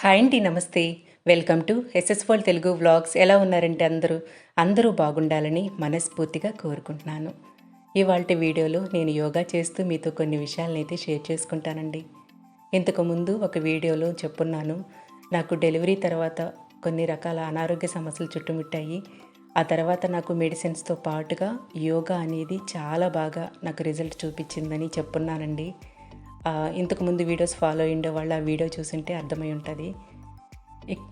Hi అండి నమస్తే. Welcome to SS world Telugu vlogs. ఎలా ఉన్నారంటే అందరూ? అందరూ బాగుండాలని మనస్ఫూర్తిగా కోరుకుంటున్నాను. ఇవాళ వీడియోలో నేను యోగా చేస్తూ మీతో కొన్ని విషయాలను అయితే షేర్ చేసుకుంటానండి. ఇంతకుముందు ఒక వీడియోలో చెప్పున్నాను. నాకు డెలివరీ తర్వాత కొన్ని రకాల అనారోగ్య సమస్యలు చుట్టుముట్టాయి. ఆ తర్వాత నాకు మెడిసిన్స్తో పాటుగా యోగా అనేది చాలా బాగా నాకు రిజల్ట్ చూపించిందని చెప్పున్నానండి. ఇంతకుముందు ఇంతకు ముందు వీడియోస్ ఫాలో అయ్యిండే వాళ్ళు ఆ వీడియో చూసింటే అర్థమై ఉంటుంది.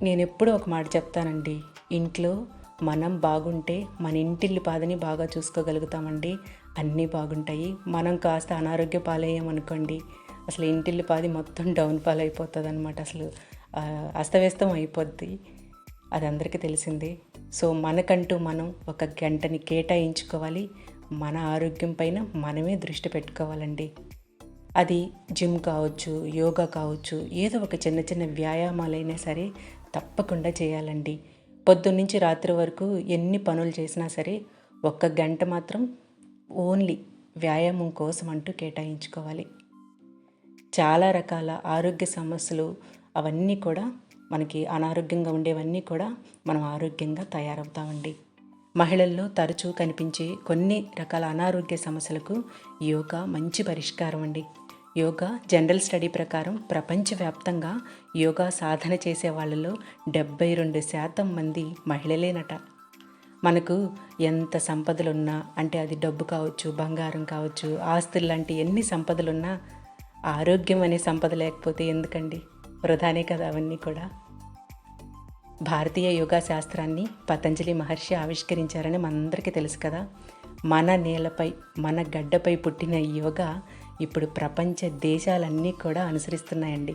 నేను ఎప్పుడూ ఒక మాట చెప్తానండి. ఇంట్లో మనం బాగుంటే మన ఇంటిల్లి పాదని బాగా చూసుకోగలుగుతామండి. అన్నీ బాగుంటాయి. మనం కాస్త అనారోగ్య పాలయ్యామనుకోండి అసలు ఇంటిల్లి పాది మొత్తం డౌన్ ఫాల్ అయిపోతుంది అనమాట అసలు అస్తవ్యస్తం అయిపోద్ది. అది అందరికీ తెలిసిందే. సో మనకంటూ మనం ఒక గంటని కేటాయించుకోవాలి. మన ఆరోగ్యం పైన మనమే దృష్టి పెట్టుకోవాలండి. అది జిమ్ కావచ్చు యోగా కావచ్చు ఏదో ఒక చిన్న చిన్న వ్యాయామాలైనా సరే తప్పకుండా చేయాలండి. పొద్దున్నుంచి రాత్రి వరకు ఎన్ని పనులు చేసినా సరే ఒక్క గంట మాత్రం ఓన్లీ వ్యాయామం కోసం అంటూ కేటాయించుకోవాలి. చాలా రకాల ఆరోగ్య సమస్యలు అవన్నీ కూడా మనకి అనారోగ్యంగా ఉండేవన్నీ కూడా మనం ఆరోగ్యంగా తయారవుతామండి. మహిళల్లో తరచూ కనిపించే కొన్ని రకాల అనారోగ్య సమస్యలకు యోగా మంచి పరిష్కారం అండి యోగా జనరల్ స్టడీ ప్రకారం ప్రపంచవ్యాప్తంగా యోగా సాధన చేసే వాళ్ళలో డెబ్బై రెండు శాతం మంది మహిళలేనట. మనకు ఎంత సంపదలున్నా అంటే అది డబ్బు కావచ్చు బంగారం కావచ్చు ఆస్తులు లాంటి ఎన్ని సంపదలున్నా ఆరోగ్యం అనే సంపద లేకపోతే ఎందుకండి? వృధానే కదా అవన్నీ కూడా. భారతీయ యోగా శాస్త్రాన్ని పతంజలి మహర్షి ఆవిష్కరించారని మనందరికీ తెలుసు కదా. మన నేలపై మన గడ్డపై పుట్టిన యోగా ఇప్పుడు ప్రపంచ దేశాలన్నీ కూడా అనుసరిస్తున్నాయండి.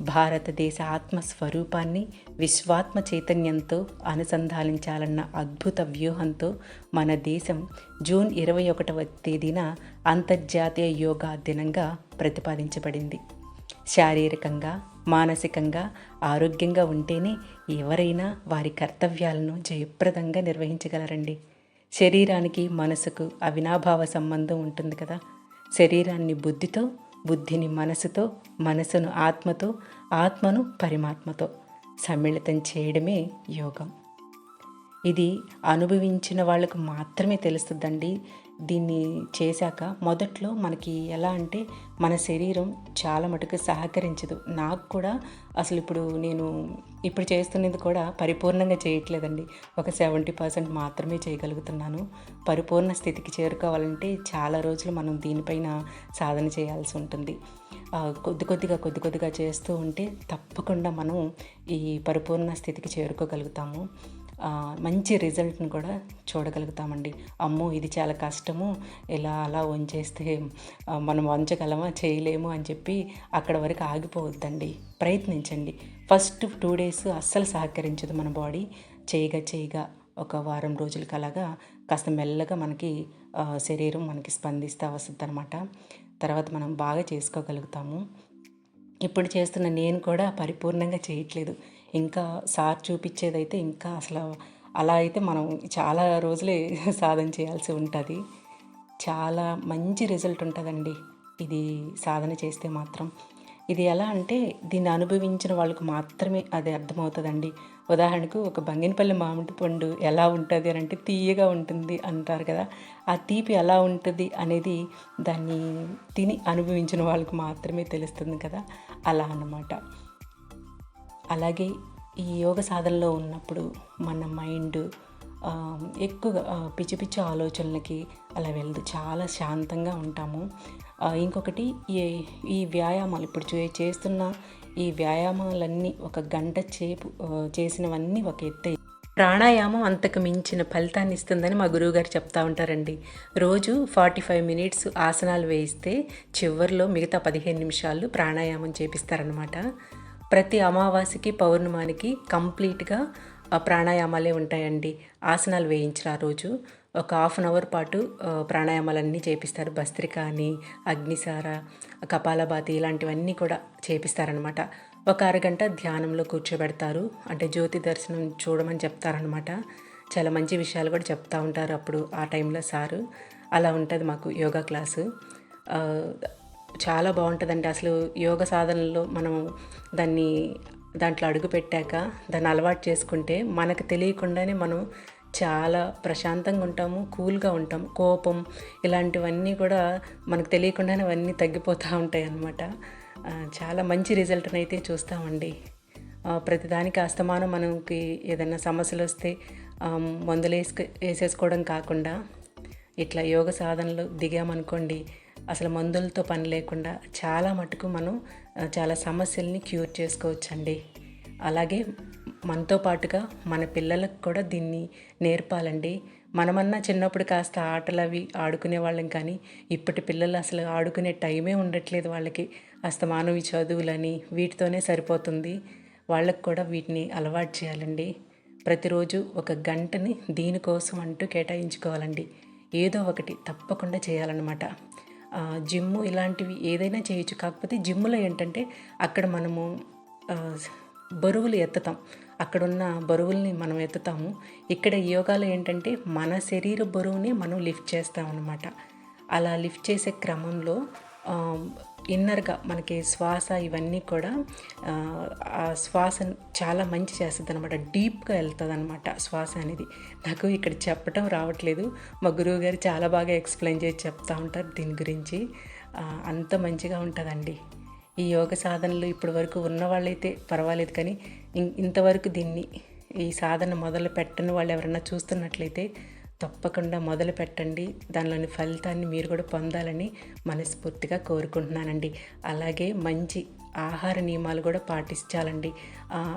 భారతదేశ ఆత్మ స్వరూపాన్ని విశ్వాత్మ చైతన్యంతో అనుసంధానించాలన్న అద్భుత వ్యూహంతో మన దేశం జూన్ ఇరవై ఒకటవ తేదీన అంతర్జాతీయ యోగా దినంగా ప్రతిపాదించబడింది. శారీరకంగా మానసికంగా ఆరోగ్యంగా ఉంటేనే ఎవరైనా వారి కర్తవ్యాలను జయప్రదంగా నిర్వహించగలరండి. శరీరానికి మనసుకు అవినాభావ సంబంధం ఉంటుంది కదా? శరీరాన్ని బుద్ధితో బుద్ధిని మనసుతో మనసును ఆత్మతో ఆత్మను పరిమాత్మతో సమ్మిళితం చేయడమే యోగం. ఇది అనుభవించిన వాళ్ళకు మాత్రమే తెలుస్తుందండి. దీన్ని చేశాక మొదట్లో మనకి ఎలా అంటే మన శరీరం చాలా మటుకు సహకరించదు. నాకు కూడా అసలు ఇప్పుడు నేను ఇప్పుడు చేస్తున్నది కూడా పరిపూర్ణంగా చేయట్లేదండి. ఒక సెవెంటీ పర్సెంట్ మాత్రమే చేయగలుగుతున్నాను. పరిపూర్ణ స్థితికి చేరుకోవాలంటే చాలా రోజులు మనం దీనిపైన సాధన చేయాల్సి ఉంటుంది. కొద్ది కొద్దిగా కొద్ది కొద్దిగా చేస్తూ ఉంటే తప్పకుండా మనం ఈ పరిపూర్ణ స్థితికి చేరుకోగలుగుతాము. మంచి రిజల్ట్ని కూడా చూడగలుగుతామండి. అమ్మో ఇది చాలా కష్టము. ఇలా అలా వంచేస్తే మనం వంచగలమా చేయలేము అని చెప్పి అక్కడ వరకు ఆగిపోవద్దండి. ప్రయత్నించండి. ఫస్ట్ టూ డేస్ అస్సలు సహకరించదు మన బాడీ. చేయగా చేయగా ఒక వారం రోజులకి అలాగా కాస్త మెల్లగా మనకి శరీరం మనకి స్పందిస్తూ వస్తుంది అనమాట తర్వాత మనం బాగా చేసుకోగలుగుతాము. ఇప్పుడు చేస్తున్న నేను కూడా పరిపూర్ణంగా చేయట్లేదు. ఇంకా సార్ చూపించేదైతే ఇంకా అసలు అలా అయితే మనం చాలా రోజులే సాధన చేయాల్సి ఉంటుంది. చాలా మంచి రిజల్ట్ ఉంటుందండి. ఇది సాధన చేస్తే మాత్రం. ఇది ఎలా అంటే దీన్ని అనుభవించిన వాళ్ళకు మాత్రమే అది అర్థమవుతుందండి. ఉదాహరణకు ఒక బంగినపల్లి మామిడి పండు ఎలా ఉంటుంది అని అంటే తీయగా ఉంటుంది అంటారు కదా. ఆ తీపి ఎలా ఉంటుంది అనేది దాన్ని తిని అనుభవించిన వాళ్ళకు మాత్రమే తెలుస్తుంది కదా. అలా అన్నమాట. అలాగే ఈ యోగ సాధనలో ఉన్నప్పుడు మన మైండ్ ఎక్కువగా పిచ్చి పిచ్చి ఆలోచనలకి అలా వెళ్దు చాలా శాంతంగా ఉంటాము. ఇంకొకటి ఈ ఈ వ్యాయామాలు ఇప్పుడు చే- చేస్తున్న ఈ వ్యాయామాలన్నీ ఒక గంట చేపు చేసినవన్నీ ఒక ఎత్తే. ప్రాణాయామం అంతకు మించిన ఫలితాన్ని ఇస్తుందని మా గురువుగారు చెప్తా ఉంటారండి. రోజు ఫార్టీ ఫైవ్ మినిట్స్ ఆసనాలు వేయిస్తే చివరిలో మిగతా పదిహేను నిమిషాలు ప్రాణాయామం చేపిస్తారనమాట ప్రతి అమావాస్యకి పౌర్ణమానికి కంప్లీట్గా ప్రాణాయామాలే ఉంటాయండి. ఆసనాలు వేయించరు ఆ రోజు. ఒక హాఫ్ అన్ అవర్ పాటు ప్రాణాయామాలన్నీ చేపిస్తారు. భస్త్రిక అని అగ్నిసార కపాలభాతి ఇలాంటివన్నీ కూడా చేపిస్తారనమాట ఒక అరగంట ధ్యానంలో కూర్చోబెడతారు. అంటే జ్యోతి దర్శనం చూడమని చెప్తారనమాట చాలా మంచి విషయాలు కూడా చెప్తా ఉంటారు అప్పుడు ఆ టైంలో సారు. అలా ఉంటుంది మాకు యోగా క్లాసు. చాలా బాగుంటుందండి. అసలు యోగ సాధనలో మనం దాన్ని దాంట్లో అడుగు పెట్టాక దాన్ని అలవాటు చేసుకుంటే మనకు తెలియకుండానే మనం చాలా ప్రశాంతంగా ఉంటాము కూల్గా ఉంటాం కోపం ఇలాంటివన్నీ కూడా మనకు తెలియకుండానే అవన్నీ తగ్గిపోతూ ఉంటాయి అన్నమాట చాలా మంచి రిజల్ట్ని అయితే చూస్తామండి. ప్రతిదానికి అస్తమానం మనకి ఏదైనా సమస్యలు వస్తే మందులు వేసుకు వేసేసుకోవడం కాకుండా ఇట్లా యోగ సాధనలు దిగామనుకోండి అసలు మందులతో పని లేకుండా చాలా మటుకు మనం చాలా సమస్యల్ని క్యూర్ చేసుకోవచ్చండి. అలాగే మనతో పాటుగా మన పిల్లలకు కూడా దీన్ని నేర్పాలండి. మనమన్నా చిన్నప్పుడు కాస్త ఆటలు అవి ఆడుకునే వాళ్ళం కానీ ఇప్పటి పిల్లలు అసలు ఆడుకునే టైమే ఉండట్లేదు వాళ్ళకి. అస్తమానవి చదువులని వీటితోనే సరిపోతుంది. వాళ్ళకు కూడా వీటిని అలవాటు చేయాలండి. ప్రతిరోజు ఒక గంటని దీనికోసం అంటూ కేటాయించుకోవాలండి. ఏదో ఒకటి తప్పకుండా చేయాలన్నమాట. జిమ్ జిమ్ము ఇలాంటివి ఏదైనా చేయొచ్చు. కాకపోతే జిమ్ములో ఏంటంటే అక్కడ మనము బరువులు ఎత్తుతాం. అక్కడున్న బరువుల్ని మనం ఎత్తుతాము. ఇక్కడ యోగాలో ఏంటంటే మన శరీర బరువుని మనం లిఫ్ట్ చేస్తాం అన్నమాట అలా లిఫ్ట్ చేసే క్రమంలో ఇన్నర్గా మనకి శ్వాస ఇవన్నీ కూడా ఆ, శ్వాస చాలా మంచి చేస్తుంది అనమాట డీప్గా వెళ్తుంది అనమాట శ్వాస అనేది. నాకు ఇక్కడ చెప్పటం రావట్లేదు. మా గురువు గారు చాలా బాగా ఎక్స్ప్లెయిన్ చేసి చెప్తూ ఉంటారు దీని గురించి. అంత మంచిగా ఉంటుందండి. ఈ యోగ సాధనలు ఇప్పటి వరకు ఉన్న వాళ్ళైతే పర్వాలేదు కానీ ఇంతవరకు దీన్ని ఈ సాధన మొదలు పెట్టని వాళ్ళు ఎవరైనా చూస్తున్నట్లయితే తప్పకుండా మొదలు పెట్టండి. దానిలోని ఫలితాన్ని మీరు కూడా పొందాలని మనస్ఫూర్తిగా కోరుకుంటున్నానండి. అలాగే మంచి ఆహార నియమాలు కూడా పాటించాలండి.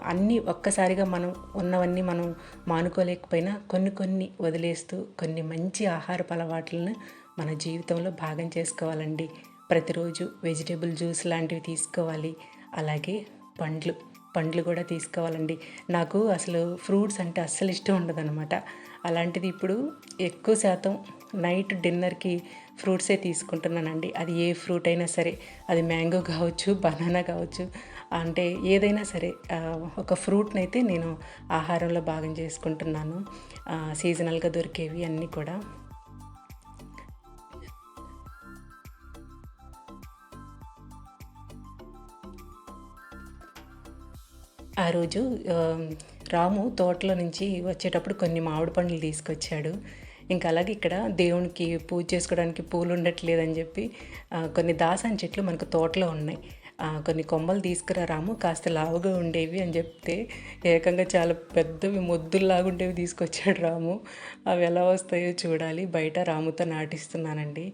అన్నీ ఒక్కసారిగా మనం ఉన్నవన్నీ మనం మానుకోలేకపోయినా కొన్ని కొన్ని వదిలేస్తూ కొన్ని మంచి ఆహారపు అలవాట్లను మన జీవితంలో భాగం చేసుకోవాలండి. ప్రతిరోజు వెజిటేబుల్ జ్యూస్ లాంటివి తీసుకోవాలి. అలాగే పండ్లు. పండ్లు కూడా తీసుకోవాలండి. నాకు అసలు ఫ్రూట్స్ అంటే అస్సలు ఇష్టం ఉండదన్నమాట. అలాంటిది ఇప్పుడు ఎక్కువ శాతం నైట్ డిన్నర్కి ఫ్రూట్సే తీసుకుంటున్నానండి. అది ఏ ఫ్రూట్ అయినా సరే అది మ్యాంగో కావచ్చు బనానా కావచ్చు అంటే ఏదైనా సరే ఒక ఫ్రూట్ని అయితే నేను ఆహారంలో భాగం చేసుకుంటున్నాను. సీజనల్గా దొరికేవి అన్నీ కూడా. రోజు రాము తోటలో నుంచి వచ్చేటప్పుడు కొన్ని మామిడి పండ్లు తీసుకొచ్చాడు. ఇంకా అలాగే ఇక్కడ దేవునికి పూజ చేసుకోవడానికి పూలు ఉండట్లేదని చెప్పి కొన్ని దాసాని చెట్లు మనకు తోటలో ఉన్నాయి. కొన్ని కొమ్మలు తీసుకురా రాము కాస్త లావుగా ఉండేవి అని చెప్తే ఏకంగా చాలా పెద్దవి మొద్దుల్లాగా ఉండేవి తీసుకొచ్చాడు రాము. అవి ఎలా వస్తాయో చూడాలి. బయట రాముతో నాటిస్తున్నానండి.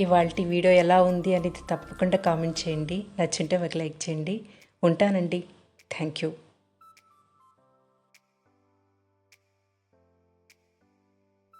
ఇవాళ వీడియో ఎలా ఉంది అనేది తప్పకుండా కామెంట్ చేయండి. నచ్చింటే ఒక లైక్ చేయండి. ఉంటానండి. Thank you.